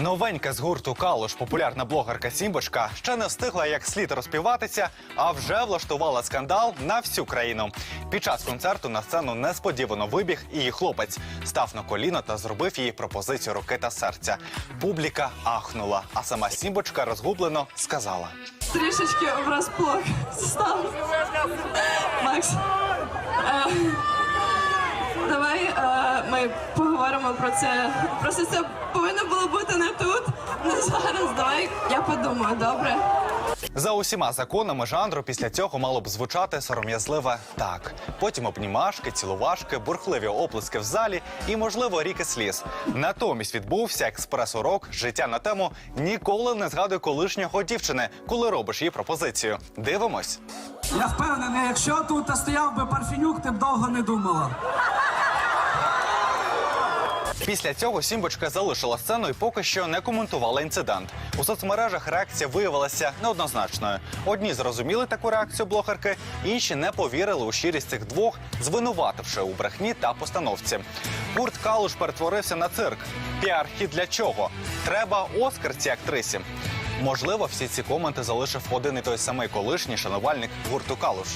Новенька з гурту Калуш, популярна блогерка Сімбочка, ще не встигла як слід розпіватися, а вже влаштувала скандал на всю країну. Під час концерту на сцену несподівано вибіг її хлопець став на коліно та зробив їй пропозицію руки та серця. Публіка ахнула, а сама Сімбочка розгублено сказала. трішечки врасплох став. Макс, е, ми поговоримо про це. Просто це повинно було бути не тут, не зараз. Давай я подумаю, добре? За усіма законами жанру після цього мало б звучати сором'язливе так. Потім обнімашки, цілувашки, бурхливі оплески в залі і, можливо, ріки сліз. Натомість відбувся експрес-урок життя на тему ніколи не згадуй колишнього дівчини, коли робиш їй пропозицію. Дивимось. Я впевнений, якщо тут стояв би Парфенюк, ти б довго не думала. Після цього Сімбочка залишила сцену і поки що не коментувала інцидент. У соцмережах реакція виявилася неоднозначною. Одні зрозуміли таку реакцію блогерки, інші не повірили у щирість цих двох, звинувативши у брехні та постановці. Гурт Калуш перетворився на цирк. Піар-хід для чого? Треба Оскар цій актрисі. Можливо, всі ці коменти залишив один і той самий колишній шанувальник гурту Калуш.